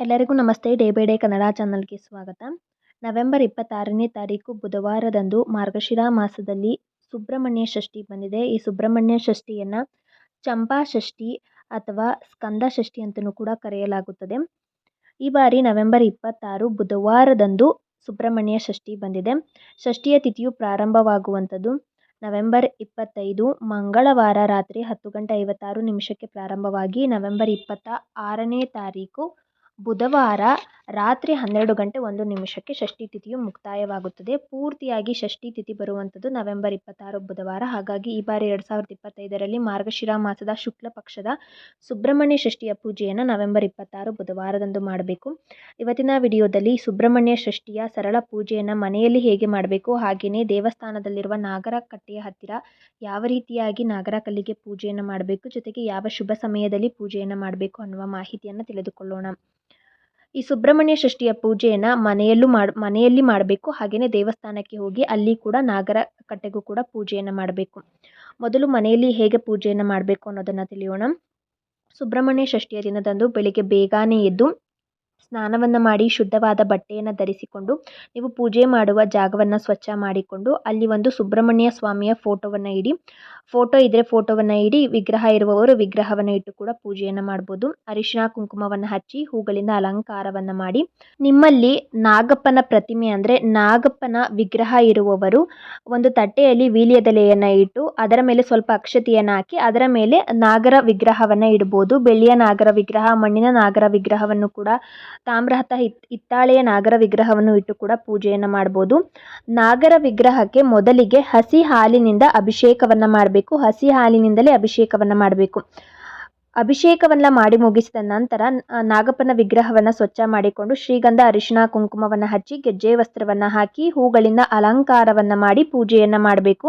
ಎಲ್ಲರಿಗೂ ನಮಸ್ತೆ. Day by day Kannada ಚಾನಲ್ಗೆ ಸ್ವಾಗತ. ನವೆಂಬರ್ ಇಪ್ಪತ್ತಾರನೇ ತಾರೀಕು ಬುಧವಾರದಂದು ಮಾರ್ಗಶಿರ ಮಾಸದಲ್ಲಿ ಸುಬ್ರಹ್ಮಣ್ಯ ಷಷ್ಠಿ ಬಂದಿದೆ. ಈ ಸುಬ್ರಹ್ಮಣ್ಯ ಷಷ್ಠಿಯನ್ನು ಚಂಪಾ ಷಷ್ಠಿ ಅಥವಾ ಸ್ಕಂದ ಷಷ್ಠಿ ಅಂತಲೂ ಕೂಡ ಕರೆಯಲಾಗುತ್ತದೆ. ಈ ಬಾರಿ ನವೆಂಬರ್ ಇಪ್ಪತ್ತಾರು ಬುಧವಾರದಂದು ಸುಬ್ರಹ್ಮಣ್ಯ ಷಷ್ಠಿ ಬಂದಿದೆ. ಷಷ್ಠಿಯ ತಿಥಿಯು ಪ್ರಾರಂಭವಾಗುವಂಥದ್ದು ನವೆಂಬರ್ ಇಪ್ಪತ್ತೈದು, ಮಂಗಳವಾರ ರಾತ್ರಿ ಹತ್ತು ಗಂಟೆ ಐವತ್ತಾರು ನಿಮಿಷಕ್ಕೆ ಪ್ರಾರಂಭವಾಗಿ ನವೆಂಬರ್ ಇಪ್ಪತ್ತ ಆರನೇ ತಾರೀಕು ಬುಧವಾರ ರಾತ್ರಿ ಹನ್ನೆರಡು ಗಂಟೆ ಒಂದು ನಿಮಿಷಕ್ಕೆ ಷಷ್ಠಿ ತಿಥಿಯು ಮುಕ್ತಾಯವಾಗುತ್ತದೆ. ಪೂರ್ತಿಯಾಗಿ ಷಷ್ಠಿ ತಿಥಿ ಬರುವಂಥದ್ದು ನವೆಂಬರ್ ಇಪ್ಪತ್ತಾರು ಬುಧವಾರ. ಹಾಗಾಗಿ ಈ ಬಾರಿ ಎರಡು ಸಾವಿರದ ಇಪ್ಪತ್ತೈದರಲ್ಲಿ ಮಾರ್ಗಶಿರ ಮಾಸದ ಶುಕ್ಲ ಪಕ್ಷದ ಸುಬ್ರಹ್ಮಣ್ಯ ಷಷ್ಠಿಯ ಪೂಜೆಯನ್ನು ನವೆಂಬರ್ ಇಪ್ಪತ್ತಾರು ಬುಧವಾರದಂದು ಮಾಡಬೇಕು. ಇವತ್ತಿನ ವಿಡಿಯೋದಲ್ಲಿ ಸುಬ್ರಹ್ಮಣ್ಯ ಷಷ್ಠಿಯ ಸರಳ ಪೂಜೆಯನ್ನು ಮನೆಯಲ್ಲಿ ಹೇಗೆ ಮಾಡಬೇಕು? ಹಾಗೆಯೇ ದೇವಸ್ಥಾನದಲ್ಲಿರುವ ನಾಗರ ಕಟ್ಟೆಯ ಹತ್ತಿರ ಯಾವ ರೀತಿಯಾಗಿ ನಾಗರ ಕಲ್ಲಿಗೆ ಪೂಜೆಯನ್ನು ಮಾಡಬೇಕು? ಜೊತೆಗೆ ಯಾವ ಶುಭ ಸಮಯದಲ್ಲಿ ಪೂಜೆಯನ್ನು ಮಾಡಬೇಕು ಅನ್ನುವ ಮಾಹಿತಿಯನ್ನು ತಿಳಿದುಕೊಳ್ಳೋಣ. ಈ ಸುಬ್ರಹ್ಮಣ್ಯ ಷಷ್ಠಿಯ ಪೂಜೆಯನ್ನು ಮನೆಯಲ್ಲೂ ಮಾಡಿ, ಮನೆಯಲ್ಲಿ ಮಾಡಬೇಕು. ಹಾಗೆಯೇ ದೇವಸ್ಥಾನಕ್ಕೆ ಹೋಗಿ ಅಲ್ಲಿ ಕೂಡ ನಾಗರ ಕಟ್ಟೆಗೂ ಕೂಡ ಪೂಜೆಯನ್ನು ಮಾಡಬೇಕು. ಮೊದಲು ಮನೆಯಲ್ಲಿ ಹೇಗೆ ಪೂಜೆಯನ್ನು ಮಾಡಬೇಕು ಅನ್ನೋದನ್ನು ತಿಳಿಯೋಣ. ಸುಬ್ರಹ್ಮಣ್ಯ ಷಷ್ಠಿಯ ದಿನದಂದು ಬೆಳಿಗ್ಗೆ ಬೇಗನೆ ಎದ್ದು ಸ್ನಾನವನ್ನು ಮಾಡಿ ಶುದ್ಧವಾದ ಬಟ್ಟೆಯನ್ನು ಧರಿಸಿಕೊಂಡು ನೀವು ಪೂಜೆ ಮಾಡುವ ಜಾಗವನ್ನು ಸ್ವಚ್ಛ ಮಾಡಿಕೊಂಡು ಅಲ್ಲಿ ಒಂದು ಸುಬ್ರಹ್ಮಣ್ಯ ಸ್ವಾಮಿಯ ಫೋಟೋವನ್ನು ಇಡಿ. ಫೋಟೋ ಇದ್ದರೆ ಫೋಟೋವನ್ನು ಇಡಿ, ವಿಗ್ರಹ ಇರುವವರು ವಿಗ್ರಹವನ್ನು ಇಟ್ಟು ಕೂಡ ಪೂಜೆಯನ್ನು ಮಾಡ್ಬೋದು. ಅರಿಶಿಣ ಕುಂಕುಮವನ್ನು ಹಚ್ಚಿ, ಹೂಗಳಿಂದ ಅಲಂಕಾರವನ್ನು ಮಾಡಿ. ನಿಮ್ಮಲ್ಲಿ ನಾಗಪ್ಪನ ಪ್ರತಿಮೆ ಅಂದರೆ ನಾಗಪ್ಪನ ವಿಗ್ರಹ ಇರುವವರು ಒಂದು ತಟ್ಟೆಯಲ್ಲಿ ವೀಳ್ಯದೆಲೆಯನ್ನು ಇಟ್ಟು ಅದರ ಮೇಲೆ ಸ್ವಲ್ಪ ಅಕ್ಷತೆಯನ್ನು ಹಾಕಿ ಅದರ ಮೇಲೆ ನಾಗರ ವಿಗ್ರಹವನ್ನು ಇಡ್ಬೋದು. ಬೆಳ್ಳಿಯ ನಾಗರ ವಿಗ್ರಹ, ಮಣ್ಣಿನ ನಾಗರ ವಿಗ್ರಹವನ್ನು ಕೂಡ ತಾಮ್ರ ಅಥವಾ ಹಿತ್ತಾಳೆಯ ನಾಗರ ವಿಗ್ರಹವನ್ನು ಇಟ್ಟು ಕೂಡ ಪೂಜೆಯನ್ನು ಮಾಡ್ಬೋದು. ನಾಗರ ವಿಗ್ರಹಕ್ಕೆ ಮೊದಲಿಗೆ ಹಸಿ ಹಾಲಿನಿಂದ ಅಭಿಷೇಕವನ್ನು ಮಾಡಬೇಕು. ಹಸಿ ಹಾಲಿನಿಂದಲೇ ಅಭಿಷೇಕವನ್ನು ಮಾಡಬೇಕು. ಅಭಿಷೇಕವನ್ನು ಮಾಡಿ ಮುಗಿಸಿದ ನಂತರ ನಾಗಪ್ಪನ ವಿಗ್ರಹವನ್ನು ಸ್ವಚ್ಛ ಮಾಡಿಕೊಂಡು ಶ್ರೀಗಂಧ, ಅರಿಶಿಣ, ಕುಂಕುಮವನ್ನು ಹಚ್ಚಿ ಗೆಜ್ಜೆ ವಸ್ತ್ರವನ್ನು ಹಾಕಿ ಹೂಗಳಿಂದ ಅಲಂಕಾರವನ್ನು ಮಾಡಿ ಪೂಜೆಯನ್ನು ಮಾಡಬೇಕು.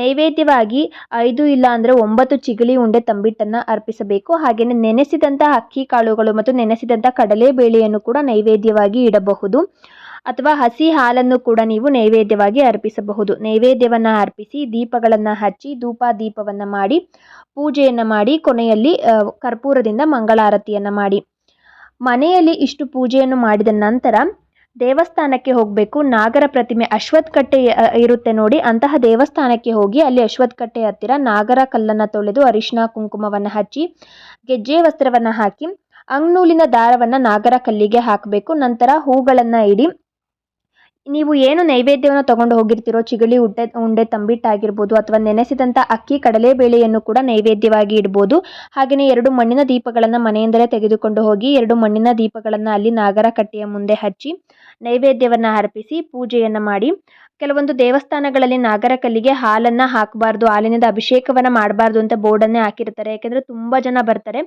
ನೈವೇದ್ಯವಾಗಿ ಐದು ಇಲ್ಲ ಅಂದರೆ ಒಂಬತ್ತು ಚಿಗಳಿ ಉಂಡೆ ತಂಬಿಟ್ಟನ್ನು ಅರ್ಪಿಸಬೇಕು. ಹಾಗೆಯೇ ನೆನೆಸಿದಂಥ ಅಕ್ಕಿ ಕಾಳುಗಳು ಮತ್ತು ನೆನೆಸಿದಂಥ ಕಡಲೆಬೇಳೆಯನ್ನು ಕೂಡ ನೈವೇದ್ಯವಾಗಿ ಇಡಬಹುದು. ಅಥವಾ ಹಸಿ ಹಾಲನ್ನು ಕೂಡ ನೀವು ನೈವೇದ್ಯವಾಗಿ ಅರ್ಪಿಸಬಹುದು. ನೈವೇದ್ಯವನ್ನು ಅರ್ಪಿಸಿ ದೀಪಗಳನ್ನು ಹಚ್ಚಿ ಧೂಪ ದೀಪವನ್ನು ಮಾಡಿ, ಪೂಜೆಯನ್ನು ಮಾಡಿ, ಕೊನೆಯಲ್ಲಿ ಕರ್ಪೂರದಿಂದ ಮಂಗಳಾರತಿಯನ್ನು ಮಾಡಿ. ಮನೆಯಲ್ಲಿ ಇಷ್ಟು ಪೂಜೆಯನ್ನು ಮಾಡಿದ ನಂತರ ದೇವಸ್ಥಾನಕ್ಕೆ ಹೋಗಬೇಕು. ನಾಗರ ಪ್ರತಿಮೆ ಅಶ್ವತ್ಕಟ್ಟೆ ಇರುತ್ತೆ ನೋಡಿ. ಅಂತಹ ದೇವಸ್ಥಾನಕ್ಕೆ ಹೋಗಿ ಅಲ್ಲಿ ಅಶ್ವತ್ಕಟ್ಟೆ ಹತ್ತಿರ ನಾಗರ ಕಲ್ಲನ್ನು ತೊಳೆದು ಅರಿಶಿನ ಕುಂಕುಮವನ್ನು ಹಚ್ಚಿ, ಗೆಜ್ಜೆ ವಸ್ತ್ರವನ್ನು ಹಾಕಿ ಅಂಗ್ನೂಲಿನ ದಾರವನ್ನು ನಾಗರ ಕಲ್ಲಿಗೆ ಹಾಕಬೇಕು. ನಂತರ ಹೂಗಳನ್ನು ಇಡಿ ನೀವು ಏನು ನೈವೇದ್ಯವನ್ನು ತಗೊಂಡು ಹೋಗಿರ್ತೀರೋ, ಚಿಗಳಿ ಉಡ್ಡೆ ಉಂಡೆ ತಂಬಿಟ್ಟಾಗಿರ್ಬೋದು ಅಥವಾ ನೆನೆಸಿದಂಥ ಅಕ್ಕಿ, ಕಡಲೆಬೇಳೆಯನ್ನು ಕೂಡ ನೈವೇದ್ಯವಾಗಿ ಇಡ್ಬೋದು. ಹಾಗೆಯೇ ಎರಡು ಮಣ್ಣಿನ ದೀಪಗಳನ್ನು ಮನೆಯಿಂದಲೇ ತೆಗೆದುಕೊಂಡು ಹೋಗಿ ಎರಡು ಮಣ್ಣಿನ ದೀಪಗಳನ್ನು ಅಲ್ಲಿ ನಾಗರ ಕಟ್ಟೆಯ ಮುಂದೆ ಹಚ್ಚಿ ನೈವೇದ್ಯವನ್ನು ಅರ್ಪಿಸಿ ಪೂಜೆಯನ್ನು ಮಾಡಿ. ಕೆಲವೊಂದು ದೇವಸ್ಥಾನಗಳಲ್ಲಿ ನಾಗರ ಕಲ್ಲಿಗೆ ಹಾಲನ್ನು ಹಾಕಬಾರ್ದು, ಹಾಲಿನಿಂದ ಅಭಿಷೇಕವನ್ನು ಮಾಡಬಾರ್ದು ಅಂತ ಬೋರ್ಡನ್ನೇ ಹಾಕಿರ್ತಾರೆ. ಯಾಕೆಂದರೆ ತುಂಬ ಜನ ಬರ್ತಾರೆ.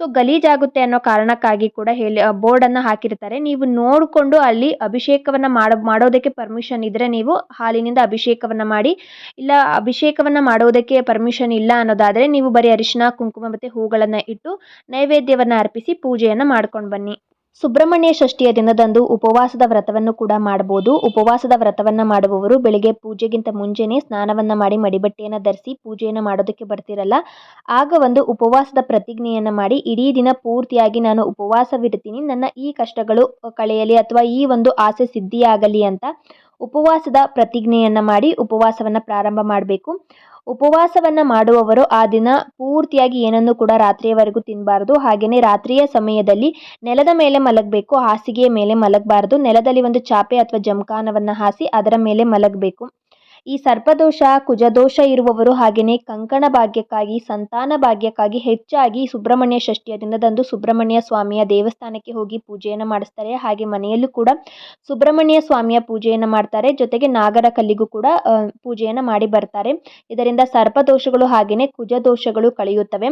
ಸೊ ಗಲೀಜಾಗುತ್ತೆ ಅನ್ನೋ ಕಾರಣಕ್ಕಾಗಿ ಕೂಡ ಹೇಳಿ ಬೋರ್ಡನ್ನು ಹಾಕಿರ್ತಾರೆ. ನೀವು ನೋಡಿಕೊಂಡು ಅಲ್ಲಿ ಅಭಿಷೇಕವನ್ನು ಮಾಡ, ಮಾಡೋದಕ್ಕೆ ಪರ್ಮಿಷನ್ ಇದ್ದರೆ ನೀವು ಹಾಲಿನಿಂದ ಅಭಿಷೇಕವನ್ನು ಮಾಡಿ, ಇಲ್ಲ ಅಭಿಷೇಕವನ್ನು ಮಾಡೋದಕ್ಕೆ ಪರ್ಮಿಷನ್ ಇಲ್ಲ ಅನ್ನೋದಾದರೆ ನೀವು ಬರೀ ಅರಿಶಿನ ಕುಂಕುಮ ಮತ್ತು ಹೂಗಳನ್ನು ಇಟ್ಟು ನೈವೇದ್ಯವನ್ನು ಅರ್ಪಿಸಿ ಪೂಜೆಯನ್ನು ಮಾಡ್ಕೊಂಡು ಬನ್ನಿ. ಸುಬ್ರಹ್ಮಣ್ಯ ಷಷ್ಠಿಯ ದಿನದಂದು ಉಪವಾಸದ ವ್ರತವನ್ನು ಕೂಡ ಮಾಡಬಹುದು ಉಪವಾಸದ ವ್ರತವನ್ನು ಮಾಡುವವರು ಬೆಳಿಗ್ಗೆ ಪೂಜೆಗಿಂತ ಮುಂಚೆನೇ ಸ್ನಾನವನ್ನು ಮಾಡಿ ಮಡಿಬಟ್ಟೆಯನ್ನು ಧರಿಸಿ ಪೂಜೆಯನ್ನು ಮಾಡೋದಕ್ಕೆ ಬರ್ತಿರಲ್ಲ. ಆಗ ಒಂದು ಉಪವಾಸದ ಪ್ರತಿಜ್ಞೆಯನ್ನು ಮಾಡಿ ಇಡೀ ದಿನ ಪೂರ್ತಿಯಾಗಿ ನಾನು ಉಪವಾಸವಿರ್ತೀನಿ ನನ್ನ ಈ ಕಷ್ಟಗಳು ಕಳೆಯಲಿ ಅಥವಾ ಈ ಒಂದು ಆಸೆ ಸಿದ್ಧಿಯಾಗಲಿ ಅಂತ ಉಪವಾಸದ ಪ್ರತಿಜ್ಞೆಯನ್ನು ಮಾಡಿ ಉಪವಾಸವನ್ನು ಪ್ರಾರಂಭ ಮಾಡಬೇಕು. ಉಪವಾಸವನ್ನು ಮಾಡುವವರು ಆ ದಿನ ಪೂರ್ತಿಯಾಗಿ ಏನನ್ನು ಕೂಡ ರಾತ್ರಿಯವರೆಗೂ ತಿನ್ನಬಾರ್ದು ಹಾಗೆಯೇ ರಾತ್ರಿಯ ಸಮಯದಲ್ಲಿ ನೆಲದ ಮೇಲೆ ಮಲಗಬೇಕು, ಹಾಸಿಗೆಯ ಮೇಲೆ ಮಲಗಬಾರ್ದು. ನೆಲದಲ್ಲಿ ಒಂದು ಚಾಪೆ ಅಥವಾ ಜಮಖಾನವನ್ನು ಹಾಸಿ ಅದರ ಮೇಲೆ ಮಲಗಬೇಕು. ಈ ಸರ್ಪದೋಷ, ಕುಜದೋಷ ಇರುವವರು ಹಾಗೆಯೇ ಕಂಕಣ ಭಾಗ್ಯಕ್ಕಾಗಿ, ಸಂತಾನ ಭಾಗ್ಯಕ್ಕಾಗಿ ಹೆಚ್ಚಾಗಿ ಸುಬ್ರಹ್ಮಣ್ಯ ಷಷ್ಠಿಯ ದಿನದಂದು ಸುಬ್ರಹ್ಮಣ್ಯ ಸ್ವಾಮಿಯ ದೇವಸ್ಥಾನಕ್ಕೆ ಹೋಗಿ ಪೂಜೆಯನ್ನು ಮಾಡಿಸ್ತಾರೆ. ಹಾಗೆ ಮನೆಯಲ್ಲೂ ಕೂಡ ಸುಬ್ರಹ್ಮಣ್ಯ ಸ್ವಾಮಿಯ ಪೂಜೆಯನ್ನು ಮಾಡ್ತಾರೆ. ಜೊತೆಗೆ ನಾಗರ ಕಲ್ಲಿಗೂ ಕೂಡ ಪೂಜೆಯನ್ನು ಮಾಡಿ ಬರ್ತಾರೆ. ಇದರಿಂದ ಸರ್ಪದೋಷಗಳು ಹಾಗೆಯೇ ಕುಜದೋಷಗಳು ಕಳೆಯುತ್ತವೆ.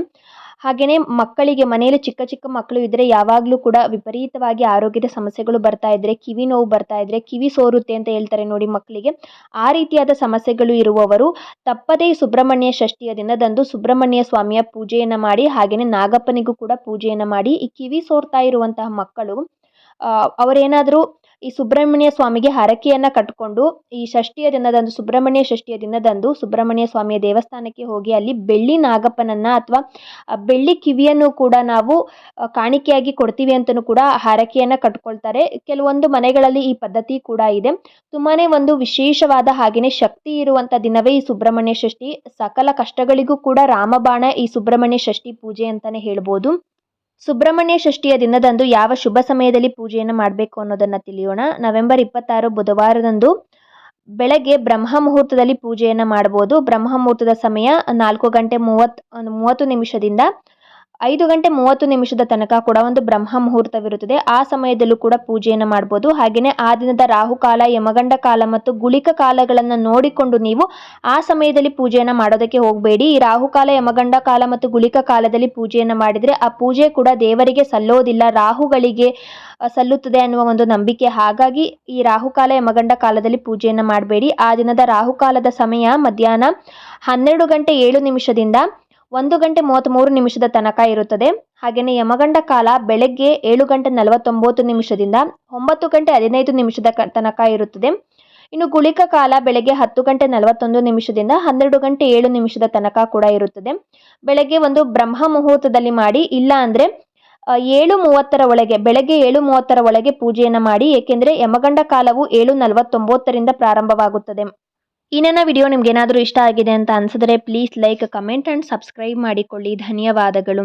ಹಾಗೆಯೇ ಮಕ್ಕಳಿಗೆ ಮನೆಯಲ್ಲಿ ಚಿಕ್ಕ ಚಿಕ್ಕ ಮಕ್ಕಳು ಇದ್ದರೆ ಯಾವಾಗಲೂ ಕೂಡ ವಿಪರೀತವಾಗಿ ಆರೋಗ್ಯದ ಸಮಸ್ಯೆಗಳು ಬರ್ತಾ ಇದ್ದರೆ ಕಿವಿ ನೋವು ಬರ್ತಾ ಇದ್ದರೆ ಕಿವಿ ಸೋರುತ್ತೆ ಅಂತ ಹೇಳ್ತಾರೆ ನೋಡಿ ಮಕ್ಕಳಿಗೆ. ಆ ರೀತಿಯಾದ ಸಮಸ್ಯೆಗಳು ಇರುವವರು ತಪ್ಪದೇ ಸುಬ್ರಹ್ಮಣ್ಯ ಷಷ್ಠಿಯ ದಿನದಂದು ಸುಬ್ರಹ್ಮಣ್ಯ ಸ್ವಾಮಿಯ ಪೂಜೆಯನ್ನು ಮಾಡಿ ಹಾಗೆಯೇ ನಾಗಪ್ಪನಿಗೂ ಕೂಡ ಪೂಜೆಯನ್ನು ಮಾಡಿ ಈ ಕಿವಿ ಸೋರ್ತಾ ಇರುವಂತಹ ಮಕ್ಕಳು ಅವರೇನಾದರೂ ಈ ಸುಬ್ರಹ್ಮಣ್ಯ ಸ್ವಾಮಿಗೆ ಹರಕೆಯನ್ನು ಕಟ್ಟಿಕೊಂಡು ಈ ಷಷ್ಠಿಯ ದಿನದಂದು, ಸುಬ್ರಹ್ಮಣ್ಯ ಷಷ್ಠಿಯ ದಿನದಂದು ಸುಬ್ರಹ್ಮಣ್ಯ ಸ್ವಾಮಿಯ ದೇವಸ್ಥಾನಕ್ಕೆ ಹೋಗಿ ಅಲ್ಲಿ ಬೆಳ್ಳಿ ನಾಗಪ್ಪನನ್ನು ಅಥವಾ ಬೆಳ್ಳಿ ಕಿವಿಯನ್ನು ಕೂಡ ನಾವು ಕಾಣಿಕೆಯಾಗಿ ಕೊಡ್ತೀವಿ ಅಂತಲೂ ಕೂಡ ಹರಕೆಯನ್ನು ಕಟ್ಕೊಳ್ತಾರೆ. ಕೆಲವೊಂದು ಮನೆಗಳಲ್ಲಿ ಈ ಪದ್ಧತಿ ಕೂಡ ಇದೆ. ತುಂಬಾ ಒಂದು ವಿಶೇಷವಾದ ಹಾಗೆಯೇ ಶಕ್ತಿ ಇರುವಂಥ ದಿನವೇ ಈ ಸುಬ್ರಹ್ಮಣ್ಯ ಷಷ್ಠಿ. ಸಕಲ ಕಷ್ಟಗಳಿಗೂ ಕೂಡ ರಾಮಬಾಣ ಈ ಸುಬ್ರಹ್ಮಣ್ಯ ಷಷ್ಠಿ ಪೂಜೆ ಅಂತಲೇ ಹೇಳ್ಬೋದು. ಸುಬ್ರಹ್ಮಣ್ಯ ಷಷ್ಠಿಯ ದಿನದಂದು ಯಾವ ಶುಭ ಸಮಯದಲ್ಲಿ ಪೂಜೆಯನ್ನು ಮಾಡಬೇಕು ಅನ್ನೋದನ್ನು ತಿಳಿಯೋಣ. ನವೆಂಬರ್ ಇಪ್ಪತ್ತಾರು ಬುಧವಾರದಂದು ಬೆಳಗ್ಗೆ ಬ್ರಹ್ಮ ಮುಹೂರ್ತದಲ್ಲಿ ಪೂಜೆಯನ್ನು ಮಾಡ್ಬೋದು. ಬ್ರಹ್ಮ ಮುಹೂರ್ತದ ಸಮಯ ನಾಲ್ಕು ಗಂಟೆ ಮೂವತ್ತು ಮೂವತ್ತು ನಿಮಿಷದಿಂದ ಐದು ಗಂಟೆ ಮೂವತ್ತು ನಿಮಿಷದ ತನಕ ಕೂಡ ಒಂದು ಬ್ರಹ್ಮ ಮುಹೂರ್ತವಿರುತ್ತದೆ. ಆ ಸಮಯದಲ್ಲೂ ಕೂಡ ಪೂಜೆಯನ್ನು ಮಾಡ್ಬೋದು. ಹಾಗೆಯೇ ಆ ದಿನದ ರಾಹುಕಾಲ, ಯಮಗಂಡ ಕಾಲ ಮತ್ತು ಗುಳಿಕ ಕಾಲಗಳನ್ನು ನೋಡಿಕೊಂಡು ನೀವು ಆ ಸಮಯದಲ್ಲಿ ಪೂಜೆಯನ್ನು ಮಾಡೋದಕ್ಕೆ ಹೋಗಬೇಡಿ. ಈ ರಾಹುಕಾಲ, ಯಮಗಂಡ ಕಾಲ ಮತ್ತು ಗುಳಿಕ ಕಾಲದಲ್ಲಿ ಪೂಜೆಯನ್ನು ಮಾಡಿದರೆ ಆ ಪೂಜೆ ಕೂಡ ದೇವರಿಗೆ ಸಲ್ಲೋದಿಲ್ಲ, ರಾಹುಗಳಿಗೆ ಸಲ್ಲುತ್ತದೆ ಅನ್ನುವ ಒಂದು ನಂಬಿಕೆ. ಹಾಗಾಗಿ ಈ ರಾಹುಕಾಲ, ಯಮಗಂಡ ಕಾಲದಲ್ಲಿ ಪೂಜೆಯನ್ನು ಮಾಡಬೇಡಿ. ಆ ದಿನದ ರಾಹುಕಾಲದ ಸಮಯ ಮಧ್ಯಾಹ್ನ ಹನ್ನೆರಡು ಗಂಟೆ ಏಳು ನಿಮಿಷದಿಂದ ಒಂದು ಗಂಟೆ ಮೂವತ್ತ್ಮೂರು ನಿಮಿಷದ ತನಕ ಇರುತ್ತದೆ. ಹಾಗೆಯೇ ಯಮಗಂಡ ಕಾಲ ಬೆಳಗ್ಗೆ ಏಳು ಗಂಟೆ ನಲವತ್ತೊಂಬತ್ತು ನಿಮಿಷದಿಂದ ಒಂಬತ್ತು ಗಂಟೆ ಹದಿನೈದು ನಿಮಿಷದ ತನಕ ಇರುತ್ತದೆ. ಇನ್ನು ಗುಳಿಕ ಕಾಲ ಬೆಳಗ್ಗೆ ಹತ್ತು ಗಂಟೆ ನಲವತ್ತೊಂದು ನಿಮಿಷದಿಂದ ಹನ್ನೆರಡು ಗಂಟೆ ಏಳು ನಿಮಿಷದ ತನಕ ಕೂಡ ಇರುತ್ತದೆ. ಬೆಳಗ್ಗೆ ಒಂದು ಬ್ರಹ್ಮ ಮುಹೂರ್ತದಲ್ಲಿ ಮಾಡಿ, ಇಲ್ಲ ಅಂದರೆ ಏಳು ಮೂವತ್ತರ ಒಳಗೆ, ಬೆಳಗ್ಗೆ ಏಳು ಮೂವತ್ತರ ಒಳಗೆ ಪೂಜೆಯನ್ನು ಮಾಡಿ, ಏಕೆಂದರೆ ಯಮಗಂಡ ಕಾಲವು ಏಳು ನಲವತ್ತೊಂಬತ್ತರಿಂದ ಪ್ರಾರಂಭವಾಗುತ್ತದೆ. ಈ ವಿಡಿಯೋ ನಿಮ್ಗೆ ಏನಾದರೂ ಇಷ್ಟ ಆಗಿದೆ ಅಂತ ಅನ್ಸಿದ್ರೆ please like comment and subscribe ಮಾಡಿಕೊಳ್ಳಿ. ಧನ್ಯವಾದಗಳು.